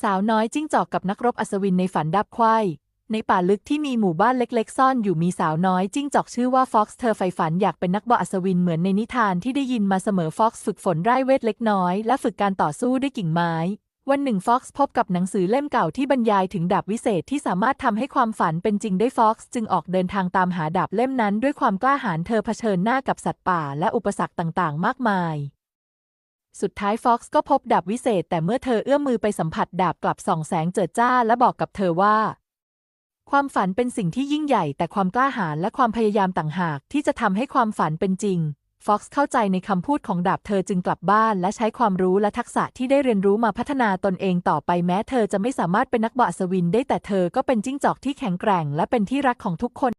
สาวน้อยจิ้งจอกกับนักรบอัศวินในฝันดับไขว้ในป่าลึกที่มีหมู่บ้านเล็ก ๆ ซ่อนอยู่มีสาวน้อยจิ้งจอกชื่อว่าฟ็อกซ์เธอใฝ่ฝันอยากเป็นนักบออัศวินเหมือนในนิทานที่ได้ยินมาเสมอฟ็อกซ์ฝึกฝนไร้เวทเล็กน้อย และฝึกการต่อสู้ด้วยกิ่งไม้ วันหนึ่งฟ็อกซ์พบกับหนังสือเล่มเก่าที่บรรยายถึงดาบวิเศษที่สามารถทำให้ความฝันเป็นจริงได้ฟ็อกซ์จึงออกเดินทางตามหาดาบเล่มนั้นด้วยความกล้าหาญเธอเผชิญหน้ากับสัตว์ป่าและอุปสรรคต่างๆ มากมาย สุดท้ายฟ็อกซ์ก็พบดาบวิเศษ แต่เมื่อเธอเอื้อมมือไปสัมผัสดาบกลับส่องแสงเจิดจ้าและบอกกับเธอว่า ความฝันเป็นสิ่งที่ยิ่งใหญ่ แต่ความกล้าหาญและความพยายามต่างหากที่จะทำให้ความฝันเป็นจริงฟ็อกซ์เข้าใจในคำพูดของดาบเธอจึงกลับบ้านและใช้ความรู้และทักษะที่ได้เรียนรู้มาพัฒนาตนเองต่อไปแม้เธอจะไม่สามารถเป็นนักบออัศวินได้แต่เธอก็เป็นจิ้งจอกที่แข็งแกร่ง และเป็นที่รักของทุกคน